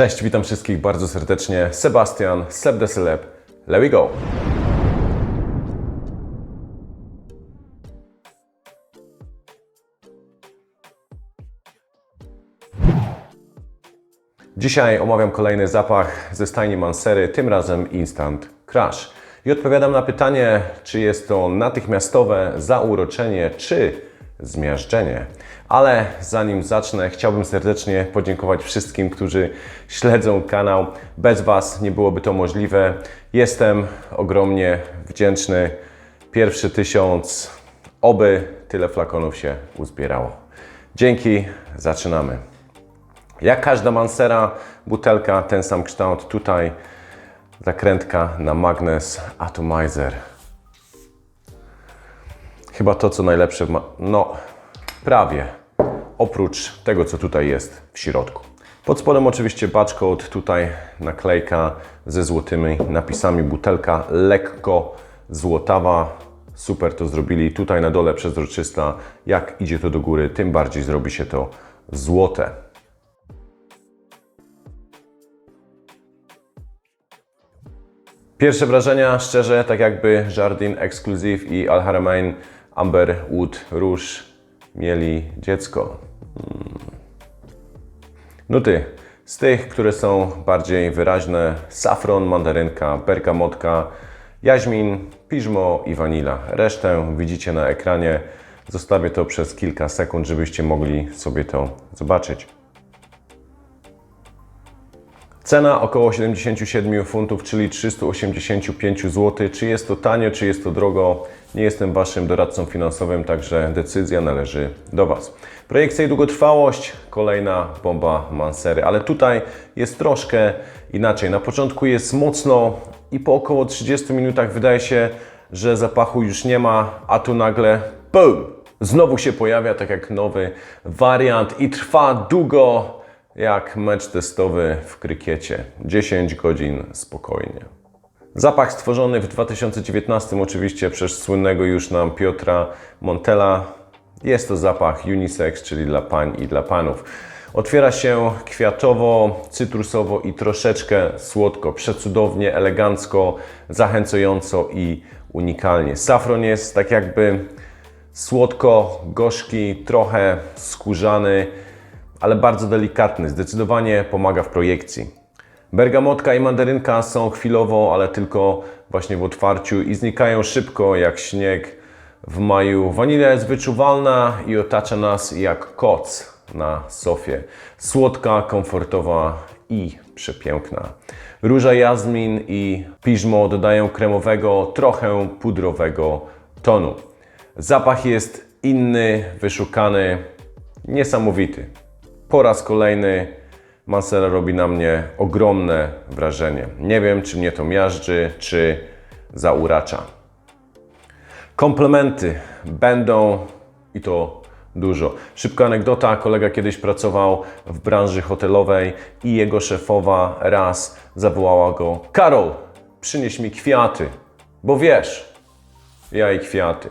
Cześć, witam wszystkich bardzo serdecznie. Sebastian, Seb the Celeb. Let we go! Dzisiaj omawiam kolejny zapach ze stajni Mansery, tym razem Instant Crush. I odpowiadam na pytanie, czy jest to natychmiastowe zauroczenie, czy zmiażdżenie. Ale zanim zacznę, chciałbym serdecznie podziękować wszystkim, którzy śledzą kanał. Bez Was nie byłoby to możliwe. Jestem ogromnie wdzięczny. Pierwszy tysiąc, oby tyle flakonów się uzbierało. Dzięki, zaczynamy. Jak każda Mansera, butelka, ten sam kształt. Tutaj zakrętka na magnes atomizer. Chyba to, co najlepsze w ma... No, prawie. Oprócz tego, co tutaj jest w środku. Pod spodem oczywiście batchcode, tutaj naklejka ze złotymi napisami. Butelka lekko złotawa. Super to zrobili. Tutaj na dole przezroczysta. Jak idzie to do góry, tym bardziej zrobi się to złote. Pierwsze wrażenia, szczerze, tak jakby Jardin Exclusive i Al Haramain Amber Wood Rouge mieli dziecko. Hmm. Nuty z tych, które są bardziej wyraźne, safron, mandarynka, bergamotka, jaźmin, piżmo i wanila. Resztę widzicie na ekranie. Zostawię to przez kilka sekund, żebyście mogli sobie to zobaczyć. Cena około 77 funtów, czyli 385 zł. Czy jest to tanio, czy jest to drogo? Nie jestem Waszym doradcą finansowym, także decyzja należy do Was. Projekcja i długotrwałość, kolejna bomba Mansery, ale tutaj jest troszkę inaczej. Na początku jest mocno i po około 30 minutach wydaje się, że zapachu już nie ma, a tu nagle BUM! Znowu się pojawia tak jak nowy wariant i trwa długo, jak mecz testowy w krykiecie. 10 godzin spokojnie. Zapach stworzony w 2019 oczywiście przez słynnego już nam Piotra Montela. Jest to zapach unisex, czyli dla pań i dla panów. Otwiera się kwiatowo, cytrusowo i troszeczkę słodko, przecudownie, elegancko, zachęcająco i unikalnie. Safron jest tak jakby słodko, gorzki, trochę skórzany, ale bardzo delikatny. Zdecydowanie pomaga w projekcji. Bergamotka i mandarynka są chwilowo, ale tylko właśnie w otwarciu i znikają szybko jak śnieg w maju. Wanilia jest wyczuwalna i otacza nas jak koc na sofie. Słodka, komfortowa i przepiękna. Róża jazmin i piżmo dodają kremowego, trochę pudrowego tonu. Zapach jest inny, wyszukany, niesamowity. Po raz kolejny Mansera robi na mnie ogromne wrażenie. Nie wiem, czy mnie to miażdży, czy zauracza. Komplementy będą i to dużo. Szybka anegdota. Kolega kiedyś pracował w branży hotelowej i jego szefowa raz zawołała go: Karol, przynieś mi kwiaty, bo wiesz, ja i kwiaty.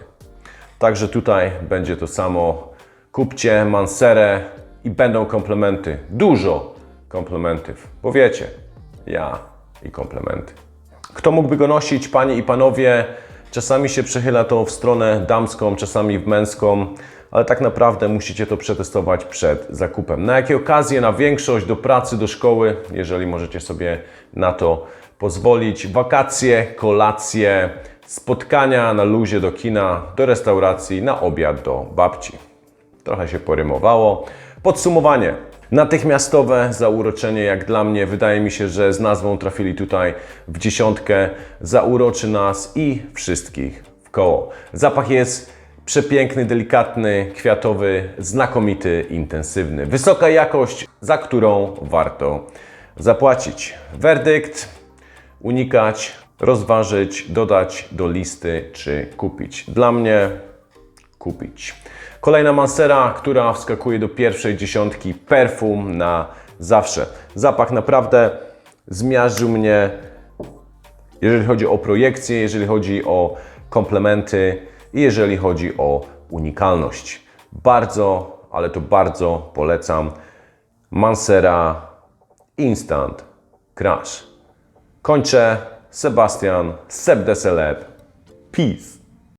Także tutaj będzie to samo. Kupcie Manserę i będą komplementy. Dużo komplementów, bo wiecie, ja i komplementy. Kto mógłby go nosić, panie i panowie? Czasami się przechyla to w stronę damską, czasami w męską, ale tak naprawdę musicie to przetestować przed zakupem. Na jakie okazje? Na większość, do pracy, do szkoły, jeżeli możecie sobie na to pozwolić. Wakacje, kolacje, spotkania na luzie do kina, do restauracji, na obiad do babci. Trochę się porymowało. Podsumowanie. Natychmiastowe zauroczenie, jak dla mnie, wydaje mi się, że z nazwą trafili tutaj w dziesiątkę. Zauroczy nas i wszystkich w koło. Zapach jest przepiękny, delikatny, kwiatowy, znakomity, intensywny. Wysoka jakość, za którą warto zapłacić. Werdykt unikać, rozważyć, dodać do listy czy kupić. Dla mnie kupić. Kolejna Mansera, która wskakuje do pierwszej dziesiątki perfum na zawsze. Zapach naprawdę zmiażdżył mnie, jeżeli chodzi o projekcję, jeżeli chodzi o komplementy i jeżeli chodzi o unikalność. Bardzo, ale to bardzo polecam Mansera instant crash. Kończę. Sebastian, Seb de. Peace.